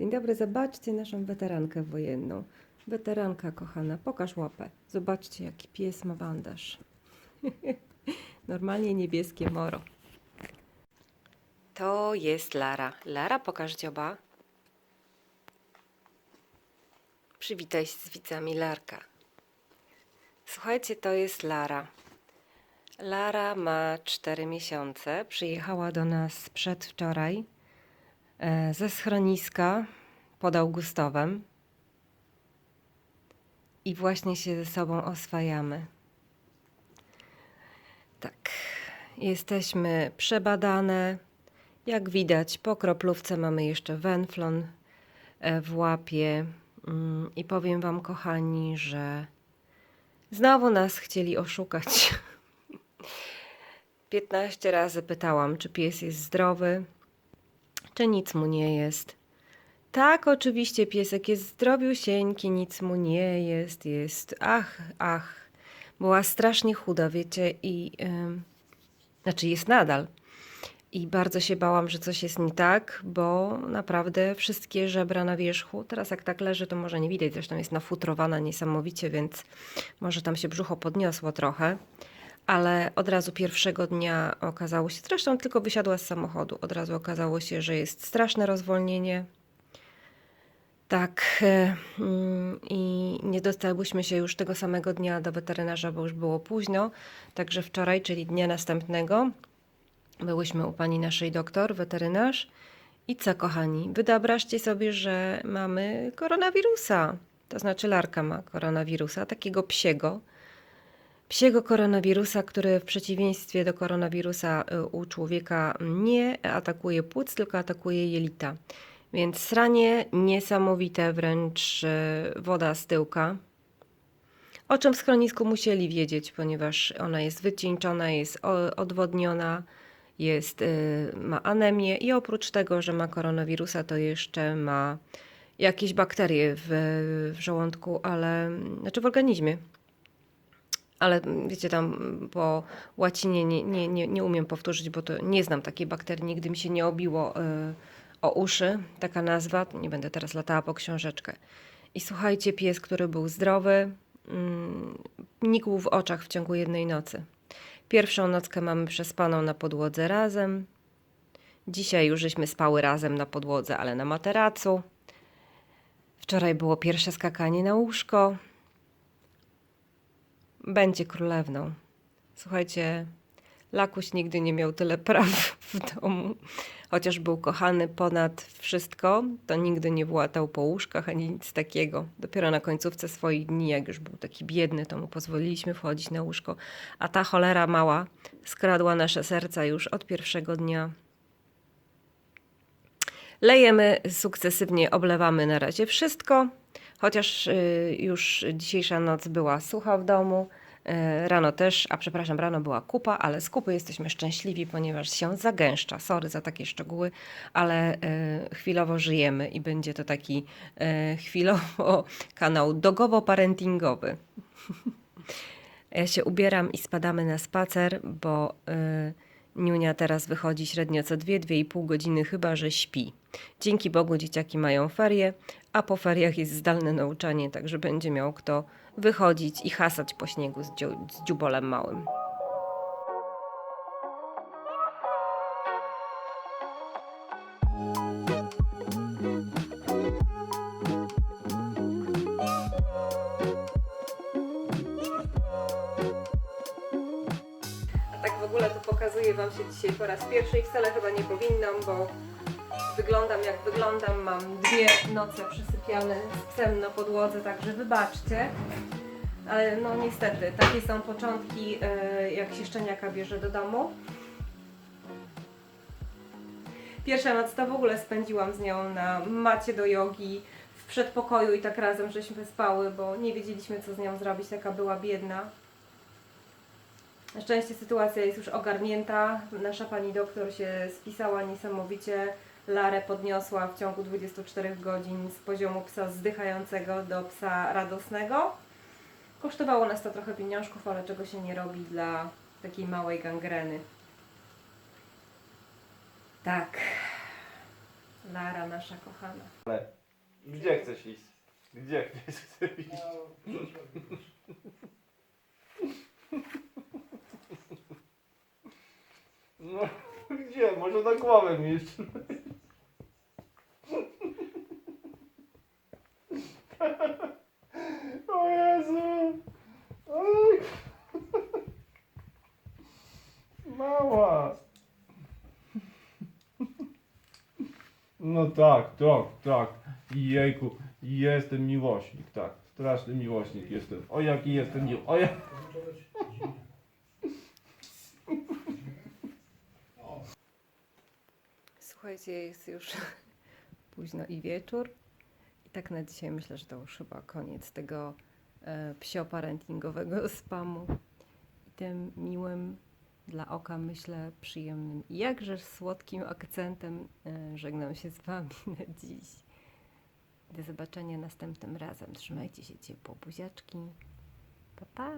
Dzień dobry, zobaczcie naszą weterankę wojenną. Weteranka kochana, pokaż łapę. Zobaczcie, jaki pies ma bandaż. Normalnie niebieskie moro. To jest Lara. Lara, pokaż dzioba. Przywitaj się z widzami Larka. Słuchajcie, to jest Lara. Lara ma 4 miesiące. Przyjechała do nas przedwczoraj ze schroniska pod Augustowem i właśnie się ze sobą oswajamy. Tak, jesteśmy przebadane. Jak widać, po kroplówce mamy jeszcze wenflon e, w łapie. Mm, I powiem Wam, kochani, że znowu nas chcieli oszukać. 15 razy pytałam, czy pies jest zdrowy, czy nic mu nie jest. Tak, oczywiście, piesek jest zdrowiusieńki, nic mu nie jest, jest, ach, ach. Była strasznie chuda, wiecie, i, ym, znaczy jest nadal. I bardzo się bałam, że coś jest nie tak, bo naprawdę wszystkie żebra na wierzchu, teraz jak tak leży, to może nie widać, zresztą jest nafutrowana niesamowicie, więc może tam się brzucho podniosło trochę ale od razu pierwszego dnia okazało się, zresztą tylko wysiadła z samochodu, od razu okazało się, że jest straszne rozwolnienie. Tak, e, mm, i nie dostałyśmy się już tego samego dnia do weterynarza, bo już było późno. Także wczoraj, czyli dnia następnego, byłyśmy u pani naszej doktor, weterynarz. I co, kochani, wyobraźcie sobie, że mamy koronawirusa. To znaczy, Larka ma koronawirusa, takiego psiego psiego koronawirusa, który w przeciwieństwie do koronawirusa y, u człowieka nie atakuje płuc, tylko atakuje jelita. Więc sranie niesamowite, wręcz y, woda z tyłka. O czym w schronisku musieli wiedzieć, ponieważ ona jest wycieńczona, jest odwodniona, jest, y, ma anemię i oprócz tego, że ma koronawirusa, to jeszcze ma jakieś bakterie w, w żołądku, ale znaczy w organizmie ale wiecie, tam po łacinie nie, nie, nie, nie umiem powtórzyć, bo to nie znam takiej bakterii, nigdy mi się nie obiło y, o uszy, taka nazwa, nie będę teraz latała po książeczkę. I słuchajcie, pies, który był zdrowy, mm, nikł w oczach w ciągu jednej nocy. Pierwszą nockę mamy przespaną na podłodze razem. Dzisiaj już żeśmy spały razem na podłodze, ale na materacu. Wczoraj było pierwsze skakanie na łóżko będzie królewną. Słuchajcie, Lakuś nigdy nie miał tyle praw w domu. Chociaż był kochany ponad wszystko, to nigdy nie włatał po łóżkach ani nic takiego. Dopiero na końcówce swoich dni, jak już był taki biedny, to mu pozwoliliśmy wchodzić na łóżko. A ta cholera mała skradła nasze serca już od pierwszego dnia. Lejemy sukcesywnie, oblewamy na razie wszystko, chociaż y, już dzisiejsza noc była sucha w domu. y, Rano też, a przepraszam, rano była kupa, ale z kupy jesteśmy szczęśliwi, ponieważ się zagęszcza. Sorry za takie szczegóły, ale y, chwilowo żyjemy i będzie to taki chwilowo kanał dogowo-parentingowy. Ja się ubieram i spadamy na spacer, bo Niunia teraz wychodzi średnio co 2-2,5 godziny, chyba że śpi. Dzięki Bogu dzieciaki mają ferie, a po feriach jest zdalne nauczanie, także będzie miał kto wychodzić i hasać po śniegu z, dziu- z dziubolem małym. Pokazuję Wam się dzisiaj po raz pierwszy i wcale chyba nie powinnam, bo wyglądam jak wyglądam. Mam dwie noce przysypiane z psem na podłodze, także wybaczcie. Ale no niestety, takie są początki, e, jak się szczeniaka bierze do domu. Pierwsza noc to w ogóle spędziłam z nią na macie do jogi w przedpokoju i tak razem żeśmy spały, bo nie wiedzieliśmy co z nią zrobić, taka była biedna. Na szczęście sytuacja jest już ogarnięta. Nasza pani doktor się spisała niesamowicie. Larę podniosła w ciągu 24 godzin z poziomu psa zdychającego do psa radosnego. Kosztowało nas to trochę pieniążków, ale czego się nie robi dla takiej małej gangreny. Tak. Lara nasza kochana. Ale gdzie chcesz iść? Gdzie chcesz iść? No, gdzie? Może na głowę mi jeszcze. O Jezu! Oj. Mała! No tak, tak, tak. Jejku, jestem miłośnik, tak. Straszny miłośnik jestem. O jaki jestem miły. O jak... Słuchajcie, jest już późno i wieczór. I tak na dzisiaj myślę, że to już chyba koniec tego e, psio-parentingowego spamu. I tym miłym dla oka, myślę, przyjemnym i jakże słodkim akcentem e, żegnam się z Wami na dziś. Do zobaczenia następnym razem. Trzymajcie się ciepło, buziaczki. Pa, pa!